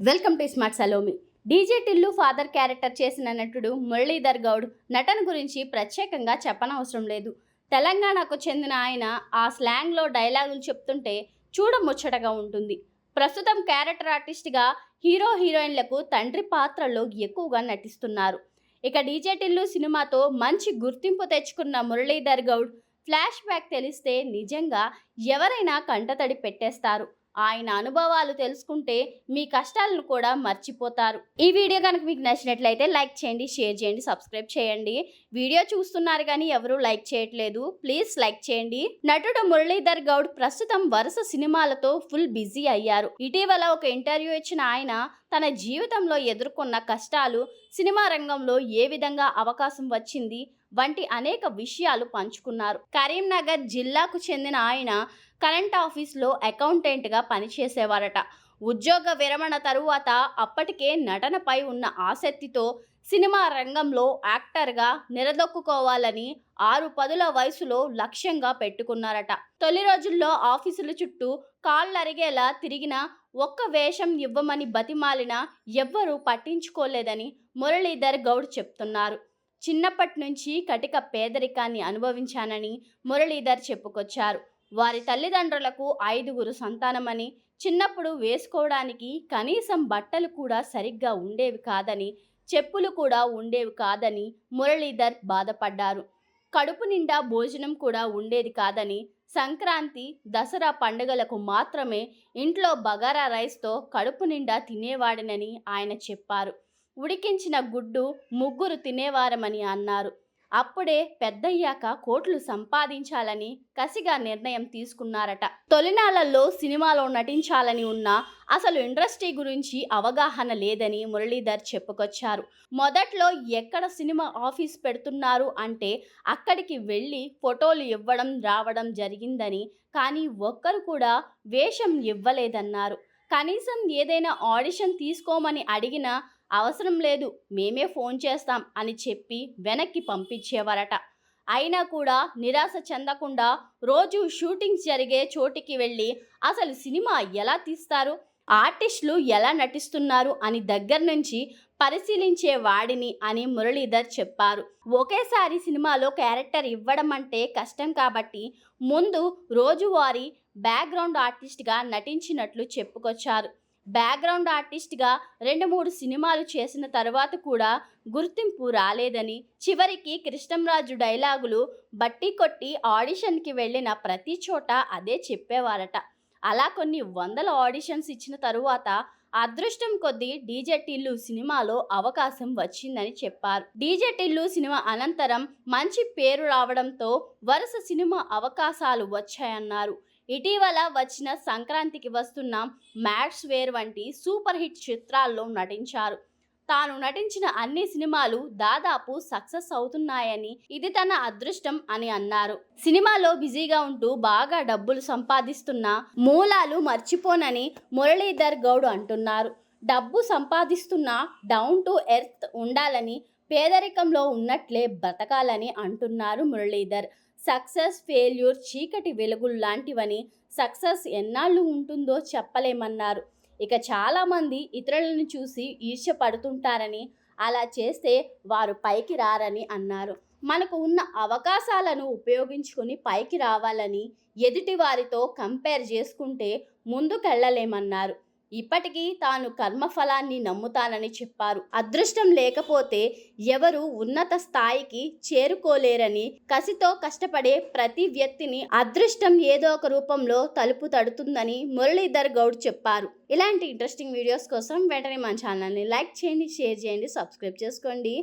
Welcome to smart Salomi. DJ Tillu father character చేసిన నటుడు మురళీధర్ గౌడ్ నటన గురించి ప్రత్యేకంగా చెప్పనవసరం లేదు. తెలంగాణకు చెందిన ఆయన ఆ స్లాంగ్లో డైలాగులు చెప్తుంటే చూడముచ్చటగా ఉంటుంది. ప్రస్తుతం క్యారెక్టర్ ఆర్టిస్ట్గా హీరో హీరోయిన్లకు తండ్రి పాత్రల్లో ఎక్కువగా నటిస్తున్నారు. ఇక డీజే టిల్లు సినిమాతో మంచి గుర్తింపు తెచ్చుకున్న మురళీధర్ గౌడ్ ఫ్లాష్ బ్యాక్ తెలిస్తే నిజంగా ఎవరైనా కంటతడి పెట్టేస్తారు. ఆయన అనుభవాలు తెలుసుకుంటే మీ కష్టాలను కూడా మర్చిపోతారు. ఈ వీడియో కనుక మీకు నచ్చినట్లయితే లైక్ చేయండి షేర్ చేయండి సబ్స్క్రైబ్ చేయండి. వీడియో చూస్తున్నారు కానీ ఎవరూ లైక్ చేయట్లేదు. ప్లీజ్ లైక్ చేయండి. నటుడు మురళీధర్ గౌడ్ ప్రస్తుతం వరుస సినిమాలతో ఫుల్ బిజీ అయ్యారు. ఇటీవల ఒక ఇంటర్వ్యూ ఇచ్చిన ఆయన తన జీవితంలో ఎదుర్కొన్న కష్టాలు సినిమా రంగంలో ఏ విధంగా అవకాశం వచ్చింది వంటి అనేక విషయాలు పంచుకున్నారు. కరీంనగర్ జిల్లాకు చెందిన ఆయన కరెంట్ ఆఫీస్లో అకౌంటెంట్గా పనిచేసేవారట. ఉద్యోగ విరమణ తరువాత అప్పటికే నటనపై ఉన్న ఆసక్తితో సినిమా రంగంలో యాక్టర్గా నిలదొక్కుకోవాలని ఆరు పదుల వయసులో లక్ష్యంగా పెట్టుకున్నారట. తొలి రోజుల్లో ఆఫీసుల చుట్టూ కాళ్ళరిగేలా తిరిగిన ఒక్క వేషం ఇవ్వమని బతిమాలిన ఎవ్వరూ పట్టించుకోలేదని మురళీధర్ గౌడ్ చెప్తున్నారు. చిన్నప్పటి నుంచి కటిక పేదరికాన్ని అనుభవించానని మురళీధర్ చెప్పుకొచ్చారు. వారి తల్లిదండ్రులకు ఐదుగురు సంతానమని చిన్నప్పుడు వేసుకోవడానికి కనీసం బట్టలు కూడా సరిగ్గా ఉండేవి కాదని చెప్పులు కూడా ఉండేవి కాదని మురళీధర్ బాధపడ్డారు. కడుపు నిండా భోజనం కూడా ఉండేది కాదని సంక్రాంతి దసరా పండుగలకు మాత్రమే ఇంట్లో బగారా రైస్తో కడుపు నిండా తినేవాడనని ఆయన చెప్పారు. ఉడికించిన గుడ్డు ముగ్గురు తినేవారమని అన్నారు. అప్పుడే పెద్దయ్యాక కోట్లు సంపాదించాలని కసిగా నిర్ణయం తీసుకున్నారట. తొలినాళ్ళలో సినిమాలో నటించాలని ఉన్న అసలు ఇండస్ట్రీ గురించి అవగాహన లేదని మురళీధర్ చెప్పుకొచ్చారు. మొదట్లో ఎక్కడ సినిమా ఆఫీస్ పెడుతున్నారు అంటే అక్కడికి వెళ్ళి ఫోటోలు ఇవ్వడం రావడం జరిగిందని కానీ ఒక్కరు కూడా వేషం ఇవ్వలేదన్నారు. కనీసం ఏదైనా ఆడిషన్ తీసుకోమని అడిగినా అవసరం లేదు మేమే ఫోన్ చేస్తాం అని చెప్పి వెనక్కి పంపించేవారట. అయినా కూడా నిరాశ చెందకుండా రోజు షూటింగ్స్ జరిగే చోటికి వెళ్ళి అసలు సినిమా ఎలా తీస్తారు ఆర్టిస్టులు ఎలా నటిస్తున్నారు అని దగ్గర నుంచి పరిశీలించే వాడిని అని మురళీధర్ చెప్పారు. ఒకేసారి సినిమాలో క్యారెక్టర్ ఇవ్వడం అంటే కష్టం కాబట్టి ముందు రోజువారీ బ్యాక్గ్రౌండ్ ఆర్టిస్ట్గా నటించినట్లు చెప్పుకొచ్చారు. బ్యాక్గ్రౌండ్ ఆర్టిస్ట్గా రెండు మూడు సినిమాలు చేసిన తర్వాత కూడా గుర్తింపు రాలేదని చివరికి కృష్ణంరాజు డైలాగులు బట్టి కొట్టి ఆడిషన్కి వెళ్ళిన ప్రతి చోట అదే చెప్పేవారట. అలా కొన్ని వందల ఆడిషన్స్ ఇచ్చిన తరువాత అదృష్టం కొద్దీ డీజే టిల్లు సినిమాలో అవకాశం వచ్చిందని చెప్పారు. డీజే టిల్లు సినిమా అనంతరం మంచి పేరు రావడంతో వరుస సినిమా అవకాశాలు వచ్చాయన్నారు. ఇటీవల వచ్చిన సంక్రాంతికి వస్తున్న మ్యాట్స్ వేర్ వంటి సూపర్ హిట్ చిత్రాల్లో నటించారు. తాను నటించిన అన్ని సినిమాలు దాదాపు సక్సెస్ అవుతున్నాయని ఇది తన అదృష్టం అని అన్నారు. సినిమాలో బిజీగా ఉంటూ బాగా డబ్బులు సంపాదిస్తున్న మూలాలు మర్చిపోనని మురళీధర్ గౌడ్ అంటున్నారు. డబ్బు సంపాదిస్తున్న డౌన్ టు ఎర్త్ ఉండాలని పేదరికంలో ఉన్నట్లే బ్రతకాలని అంటున్నారు మురళీధర్. సక్సెస్ ఫెయిల్యూర్ చీకటి వెలుగులు లాంటివని సక్సెస్ ఎన్నాళ్ళు ఉంటుందో చెప్పలేమన్నారు. ఇక చాలామంది ఇతరులను చూసి ఈర్ష్య పడుతుంటారని అలా చేస్తే వారు పైకి రారని అన్నారు. మనకు ఉన్న అవకాశాలను ఉపయోగించుకొని పైకి రావాలని ఎదుటి వారితో కంపేర్ చేసుకుంటే ముందుకెళ్ళలేమన్నారు ఇప్పటికీ తాను కర్మఫలాన్ని నమ్ముతానని చెప్పారు. అదృష్టం లేకపోతే ఎవరు ఉన్నత స్థాయికి చేరుకోలేరని కసితో కష్టపడే ప్రతి వ్యక్తిని అదృష్టం ఏదో ఒక రూపంలో తలుపు తడుతుందని మురళీధర్ గౌడ్ చెప్పారు. ఇలాంటి ఇంట్రెస్టింగ్ వీడియోస్ కోసం వెంటనే మన ఛానల్ని లైక్ చేయండి షేర్ చేయండి సబ్స్క్రైబ్ చేసుకోండి.